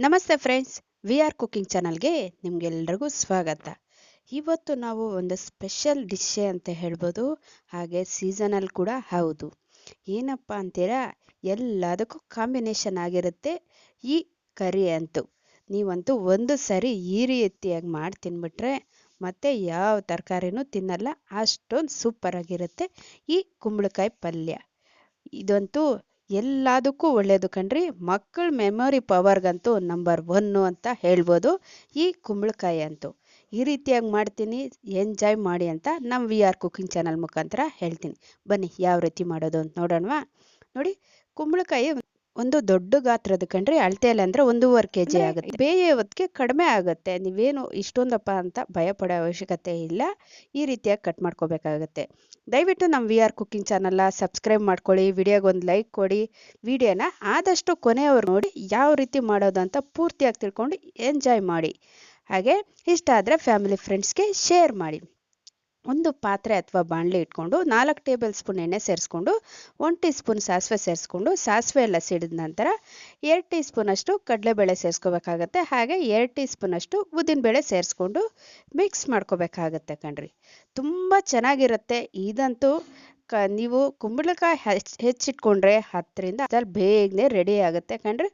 ನಮಸ್ತೆ friends, V R cooking ಚಾನಲ್ಗೆ ನಿಮಗೆಲ್ಲರಿಗೂ ಸ್ವಾಗತ. ಇವತ್ತು ನಾವು ಒಂದು ಸ್ಪೆಷಲ್ ಡಿಶ್ಶೆ ಅಂತ ಹೇಳ್ಬೋದು, ಹಾಗೆ ಸೀಸನಲ್ ಕೂಡ ಹೌದು. ಏನಪ್ಪ ಅಂತೀರಾ, ಎಲ್ಲದಕ್ಕೂ ಕಾಂಬಿನೇಷನ್ ಆಗಿರುತ್ತೆ ಈ ಕರಿ ಅಂತೂ. ನೀವಂತೂ ಒಂದು ಸರಿ ಈ ರೀತಿಯಾಗಿ ಮಾಡಿ ತಿನ್ಬಿಟ್ರೆ ಮತ್ತೆ ಯಾವ ತರಕಾರಿನೂ ತಿನ್ನಲ್ಲ, ಅಷ್ಟೊಂದು ಸೂಪರ್ ಆಗಿರುತ್ತೆ ಈ ಕುಂಬಳಕಾಯಿ ಪಲ್ಯ. ಇದಂತೂ ಎಲ್ಲದಕ್ಕೂ ಒಳ್ಳೆಯದು ಕಣ್ರಿ. ಮಕ್ಕಳ ಮೆಮೊರಿ ಪವರ್ಗಂತೂ ನಂಬರ್ ಒನ್ನು ಅಂತ ಹೇಳ್ಬೋದು. ಈ ಕುಂಬಳಕಾಯಿ ಅಂತೂ ಈ ರೀತಿಯಾಗಿ ಮಾಡ್ತೀನಿ ಎಂಜಾಯ್ ಮಾಡಿ ಅಂತ ನಮ್ಮ ವಿ ಆರ್ ಕುಕಿಂಗ್ ಚಾನಲ್ ಮುಖಾಂತರ ಹೇಳ್ತೀನಿ. ಬನ್ನಿ, ಯಾವ ರೀತಿ ಮಾಡೋದು ಅಂತ ನೋಡೋಣವಾ? ನೋಡಿ, ಕುಂಬಳಕಾಯಿ ಒಂದು ದೊಡ್ಡ ಗಾತ್ರದ ಕಂಡ್ರೆ ಅಳತೆಯಲ್ಲಿ ಅಂದ್ರೆ ಒಂದೂವರೆ ಕೆ ಜಿ ಆಗುತ್ತೆ. ಬೇಯೋದಕ್ಕೆ ಕಡಿಮೆ ಆಗುತ್ತೆ. ನೀವೇನು ಇಷ್ಟೊಂದಪ್ಪ ಅಂತ ಭಯ ಪಡೋ ಅವಶ್ಯಕತೆ ಇಲ್ಲ. ಈ ರೀತಿಯಾಗಿ ಕಟ್ ಮಾಡ್ಕೋಬೇಕಾಗತ್ತೆ. ದಯವಿಟ್ಟು ನಮ್ಮ ವಿ ಆರ್ ಕುಕಿಂಗ್ ಚಾನಲ್ನ ಸಬ್ಸ್ಕ್ರೈಬ್ ಮಾಡ್ಕೊಳ್ಳಿ ವಿಡಿಯೋಗೊಂದು ಲೈಕ್ ಕೊಡಿ ವಿಡಿಯೋನ ಆದಷ್ಟು ಕೊನೆಯವ್ರು ನೋಡಿ ಯಾವ ರೀತಿ ಮಾಡೋದು ಅಂತ ಪೂರ್ತಿಯಾಗಿ ತಿಳ್ಕೊಂಡು ಎಂಜಾಯ್ ಮಾಡಿ. ಹಾಗೆ ಇಷ್ಟ ಆದರೆ ಫ್ಯಾಮಿಲಿ ಫ್ರೆಂಡ್ಸ್ಗೆ ಶೇರ್ ಮಾಡಿ. ಒಂದು ಪಾತ್ರೆ ಅಥವಾ ಬಾಣಲೆ ಇಟ್ಕೊಂಡು ನಾಲ್ಕು ಟೇಬಲ್ ಸ್ಪೂನ್ ಎಣ್ಣೆ ಸೇರಿಸ್ಕೊಂಡು ಒನ್ ಟೀ ಸ್ಪೂನ್ ಸಾಸಿವೆ ಸೇರಿಸ್ಕೊಂಡು ಸಾಸಿವೆ ಎಲ್ಲ ಸಿಡಿದ ನಂತರ ಎರಡು ಟೀ ಸ್ಪೂನ್ ಅಷ್ಟು ಕಡಲೆಬೇಳೆ ಸೇರಿಸ್ಕೋಬೇಕಾಗತ್ತೆ. ಹಾಗೆ ಎರಡು ಟೀ ಸ್ಪೂನಷ್ಟು ಉದ್ದಿನಬೇಳೆ ಸೇರಿಸ್ಕೊಂಡು ಮಿಕ್ಸ್ ಮಾಡ್ಕೋಬೇಕಾಗತ್ತೆ ಕಣ್ರಿ. ತುಂಬ ಚೆನ್ನಾಗಿರುತ್ತೆ. ಇದಂತೂ ಕ, ನೀವು ಕುಂಬಳಕಾಯಿ ಹೆಚ್ಚು ಹೆಚ್ಚಿಟ್ಕೊಂಡ್ರೆ ಹತ್ತರಿಂದ ಅದ್ರಲ್ಲಿ ಬೇಗನೆ ರೆಡಿ ಆಗುತ್ತೆ. ಯಾಕಂದರೆ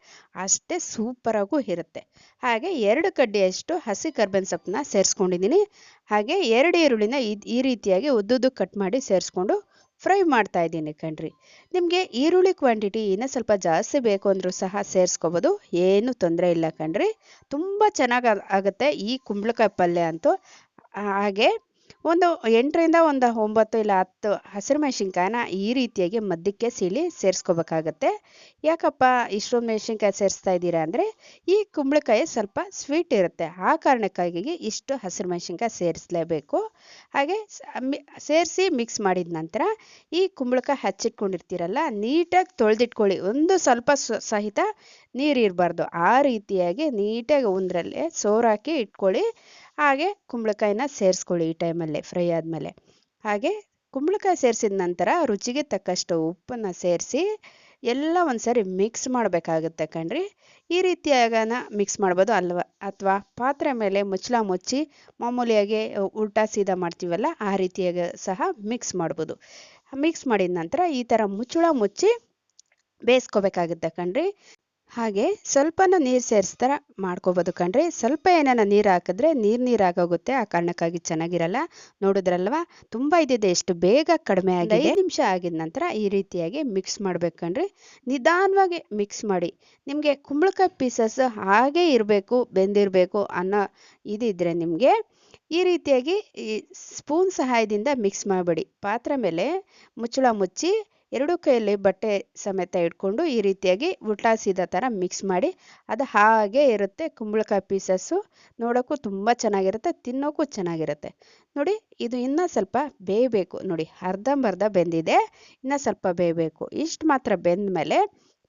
ಅಷ್ಟೇ ಸೂಪರಾಗೂ ಇರುತ್ತೆ. ಹಾಗೆ ಎರಡು ಕಡ್ಡಿಯಷ್ಟು ಹಸಿ ಕರ್ಬೇವಿನ ಸೊಪ್ಪನ್ನ ಸೇರಿಸ್ಕೊಂಡಿದ್ದೀನಿ. ಹಾಗೆ ಎರಡು ಈರುಳ್ಳಿನ ಈ ರೀತಿಯಾಗಿ ಉದ್ದುದ್ದು ಕಟ್ ಮಾಡಿ ಸೇರಿಸ್ಕೊಂಡು ಫ್ರೈ ಮಾಡ್ತಾ ಇದ್ದೀನಿ ಕಣ್ರಿ. ನಿಮಗೆ ಈರುಳ್ಳಿ ಕ್ವಾಂಟಿಟಿ ಇನ್ನೂ ಸ್ವಲ್ಪ ಜಾಸ್ತಿ ಬೇಕು ಅಂದರೂ ಸಹ ಸೇರಿಸ್ಕೋಬೋದು. ಏನು ತೊಂದರೆ ಇಲ್ಲ ಕಣ್ರಿ. ತುಂಬ ಚೆನ್ನಾಗಿ ಆಗುತ್ತೆ ಈ ಕುಂಬಳಕಾಯಿ ಪಲ್ಯ ಅಂತೂ. ಹಾಗೆ ಒಂದು ಎಂಟರಿಂದ ಒಂದು ಒಂಬತ್ತು ಇಲ್ಲ ಹತ್ತು ಹಸಿರು ಮೆಣಸಿನ್ಕಾಯನ್ನ ಈ ರೀತಿಯಾಗಿ ಮಧ್ಯಕ್ಕೆ ಸೀಳಿ ಸೇರಿಸ್ಕೋಬೇಕಾಗತ್ತೆ. ಯಾಕಪ್ಪ ಇಷ್ಟೊಂದು ಮೆಣಸಿನ್ಕಾಯಿ ಸೇರಿಸ್ತಾ ಇದ್ದೀರಾ ಅಂದರೆ ಈ ಕುಂಬಳಕಾಯಿ ಸ್ವಲ್ಪ ಸ್ವೀಟ್ ಇರುತ್ತೆ. ಆ ಕಾರಣಕ್ಕಾಗಿ ಇಷ್ಟು ಹಸಿರು ಮೆಣಸಿನ್ಕಾಯಿ ಸೇರಿಸಲೇಬೇಕು. ಹಾಗೆ ಸೇರಿಸಿ ಮಿಕ್ಸ್ ಮಾಡಿದ ನಂತರ ಈ ಕುಂಬಳಕಾಯಿ ಹಚ್ಚಿಟ್ಕೊಂಡಿರ್ತೀರಲ್ಲ ನೀಟಾಗಿ ತೊಳೆದಿಟ್ಕೊಳ್ಳಿ. ಒಂದು ಸ್ವಲ್ಪ ಸಹಿತ ನೀರು ಇರಬಾರ್ದು. ಆ ರೀತಿಯಾಗಿ ನೀಟಾಗಿ ಒಂದರಲ್ಲೇ ಸೋರಾಕಿ ಇಟ್ಕೊಳ್ಳಿ. ಹಾಗೆ ಕುಂಬಳಕಾಯಿನ ಸೇರಿಸ್ಕೊಳ್ಳಿ ಈ ಟೈಮಲ್ಲೇ ಫ್ರೈ ಆದಮೇಲೆ. ಹಾಗೆ ಕುಂಬಳಕಾಯಿ ಸೇರಿಸಿದ ನಂತರ ರುಚಿಗೆ ತಕ್ಕಷ್ಟು ಉಪ್ಪನ್ನು ಸೇರಿಸಿ ಎಲ್ಲ ಒಂದ್ಸರಿ ಮಿಕ್ಸ್ ಮಾಡಬೇಕಾಗುತ್ತೆ ಕಣ್ರಿ. ಈ ರೀತಿಯಾಗನ ಮಿಕ್ಸ್ ಮಾಡ್ಬೋದು ಅಲ್ವ? ಅಥವಾ ಪಾತ್ರೆ ಮೇಲೆ ಮುಚ್ಚಳ ಮುಚ್ಚಿ ಮಾಮೂಲಿಯಾಗಿ ಉಲ್ಟಾ ಸೀದಾ ಮಾಡ್ತೀವಲ್ಲ, ಆ ರೀತಿಯಾಗಿ ಸಹ ಮಿಕ್ಸ್ ಮಾಡ್ಬೋದು. ಮಿಕ್ಸ್ ಮಾಡಿದ ನಂತರ ಈ ಥರ ಮುಚ್ಚಳ ಮುಚ್ಚಿ ಬೇಯಿಸ್ಕೋಬೇಕಾಗುತ್ತೆ ಕಣ್ರಿ. ಹಾಗೆ ಸ್ವಲ್ಪನ ನೀರು ಸೇರಿಸ್ತಾರ ಮಾಡ್ಕೋಬೋದು ಕಣ್ರಿ. ಸ್ವಲ್ಪ ಏನಾನ ನೀರು ಹಾಕಿದ್ರೆ ನೀರು ನೀರು ಆಗೋಗುತ್ತೆ ಆ ಕಾರಣಕ್ಕಾಗಿ ಚೆನ್ನಾಗಿರಲ್ಲ. ನೋಡಿದ್ರಲ್ವಾ? ತುಂಬ ಇದ್ದಿದೆ ಎಷ್ಟು ಬೇಗ ಕಡಿಮೆ ಆಗಿದೆ. ಐದು ನಿಮಿಷ ಆಗಿದ ನಂತರ ಈ ರೀತಿಯಾಗಿ ಮಿಕ್ಸ್ ಮಾಡ್ಬೇಕು ಕಣ್ರಿ. ನಿಧಾನವಾಗಿ ಮಿಕ್ಸ್ ಮಾಡಿ. ನಿಮಗೆ ಕುಂಬಳಕಾಯಿ ಪೀಸಸ್ ಹಾಗೆ ಇರಬೇಕು ಬೆಂದಿರಬೇಕು ಅನ್ನೋ ಇದಿದ್ರೆ ನಿಮಗೆ ಈ ರೀತಿಯಾಗಿ ಈ ಸ್ಪೂನ್ ಸಹಾಯದಿಂದ ಮಿಕ್ಸ್ ಮಾಡಬೇಡಿ. ಪಾತ್ರೆ ಮೇಲೆ ಮುಚ್ಚಳ ಮುಚ್ಚಿ ಎರಡು ಕೈಯಲ್ಲಿ ಬಟ್ಟೆ ಸಮೇತ ಇಟ್ಕೊಂಡು ಈ ರೀತಿಯಾಗಿ ಉಲ್ಟಾ ಸೀದಾ ಥರ ಮಿಕ್ಸ್ ಮಾಡಿ ಅದು ಹಾಗೆ ಇರುತ್ತೆ. ಕುಂಬಳಕಾಯಿ ಪೀಸಸ್ಸು ನೋಡೋಕ್ಕೂ ತುಂಬ ಚೆನ್ನಾಗಿರುತ್ತೆ, ತಿನ್ನೋಕ್ಕೂ ಚೆನ್ನಾಗಿರುತ್ತೆ. ನೋಡಿ, ಇದು ಇನ್ನೂ ಸ್ವಲ್ಪ ಬೇಯಬೇಕು. ನೋಡಿ, ಅರ್ಧಂಬರ್ಧ ಬೆಂದಿದೆ, ಇನ್ನೂ ಸ್ವಲ್ಪ ಬೇಯಬೇಕು. ಇಷ್ಟು ಮಾತ್ರ ಬೆಂದ ಮೇಲೆ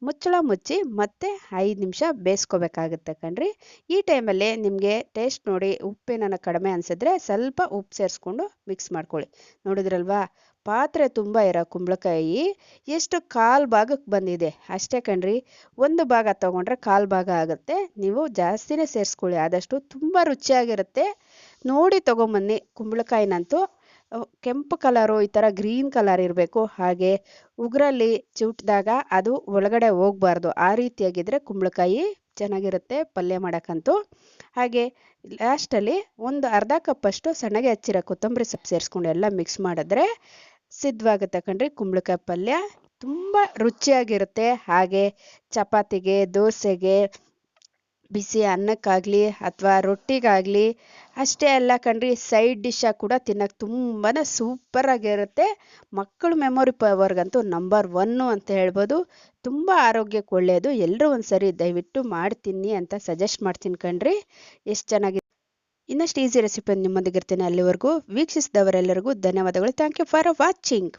ಮುಚ್ಚಳ ಮುಚ್ಚಿ ಮತ್ತೆ ಐದು ನಿಮಿಷ ಬೇಯಿಸ್ಕೋಬೇಕಾಗುತ್ತೆ ಕಣ್ರಿ. ಈ ಟೈಮಲ್ಲಿ ನಿಮಗೆ ಟೇಸ್ಟ್ ನೋಡಿ ಉಪ್ಪೇನ ಕಡಿಮೆ ಅನಿಸಿದ್ರೆ ಸ್ವಲ್ಪ ಉಪ್ಪು ಸೇರಿಸ್ಕೊಂಡು ಮಿಕ್ಸ್ ಮಾಡ್ಕೊಳ್ಳಿ. ನೋಡಿದ್ರಲ್ವಾ? ಪಾತ್ರೆ ತುಂಬ ಇರೋ ಕುಂಬಳಕಾಯಿ ಎಷ್ಟು ಕಾಲು ಭಾಗಕ್ಕೆ ಬಂದಿದೆ. ಅಷ್ಟೇ ಕಣ್ರಿ, ಒಂದು ಭಾಗ ತೊಗೊಂಡ್ರೆ ಕಾಲು ಭಾಗ ಆಗುತ್ತೆ. ನೀವು ಜಾಸ್ತಿನೇ ಸೇರಿಸ್ಕೊಳ್ಳಿ, ಆದಷ್ಟು ತುಂಬ ರುಚಿಯಾಗಿರುತ್ತೆ. ನೋಡಿ ತೊಗೊಂಬನ್ನಿ ಕುಂಬಳಕಾಯಿನಂತೂ. ಕೆಂಪು ಕಲರು, ಈ ಥರ ಗ್ರೀನ್ ಕಲರ್ ಇರಬೇಕು. ಹಾಗೆ ಉಗುರಲ್ಲಿ ಚುಟ್ಟಿದಾಗ ಅದು ಒಳಗಡೆ ಹೋಗ್ಬಾರ್ದು. ಆ ರೀತಿಯಾಗಿದ್ರೆ ಕುಂಬಳಕಾಯಿ ಚೆನ್ನಾಗಿರುತ್ತೆ ಪಲ್ಯ ಮಾಡೋಕ್ಕಂತೂ. ಹಾಗೆ ಲಾಸ್ಟಲ್ಲಿ ಒಂದು ಅರ್ಧ ಕಪ್ಪಷ್ಟು ಸಣ್ಣಗೆ ಹಚ್ಚಿರೋ ಕೊತ್ತಂಬರಿ ಸೊಪ್ಪು ಸೇರಿಸ್ಕೊಂಡು ಎಲ್ಲ ಮಿಕ್ಸ್ ಮಾಡಿದ್ರೆ ಸಿದ್ಧವಾಗುತ್ತೆ ಕಣ್ರಿ ಕುಂಬಳಕಾಯಿ ಪಲ್ಯ. ತುಂಬ ರುಚಿಯಾಗಿರುತ್ತೆ. ಹಾಗೆ ಚಪಾತಿಗೆ, ದೋಸೆಗೆ, ಬಿಸಿ ಅನ್ನಕ್ಕಾಗಲಿ ಅಥವಾ ರೊಟ್ಟಿಗಾಗಲಿ ಅಷ್ಟೇ ಅಲ್ಲ ಕಣ್ರಿ ಸೈಡ್ ಡಿಶ್ಶಾಗಿ ಕೂಡ ತಿನ್ನೋಕೆ ತುಂಬಾ ಸೂಪರಾಗಿರುತ್ತೆ ಮಕ್ಕಳ ಮೆಮೊರಿ ಪವರ್ಗಂತೂ ನಂಬರ್ ಒನ್ನು ಅಂತ ಹೇಳ್ಬೋದು. ತುಂಬ ಆರೋಗ್ಯಕ್ಕೆ ಒಳ್ಳೆಯದು ಎಲ್ಲರೂ ಒಂದು ಸರಿ ದಯವಿಟ್ಟು ಮಾಡ್ತೀನಿ ಅಂತ ಸಜೆಸ್ಟ್ ಮಾಡ್ತೀನಿ ಕಣ್ರಿ. ಎಷ್ಟು ಚೆನ್ನಾಗಿ ಇನ್ನಷ್ಟು ಈಸಿ ರೆಸಿಪಿ ನಿಮ್ಮೊಂದಿಗೆ ಇರ್ತೀನಿ ಅಲ್ಲಿವರೆಗೂ. ವೀಕ್ಷಿಸಿದವರೆಲ್ಲರಿಗೂ ಧನ್ಯವಾದಗಳು. Thank you for watching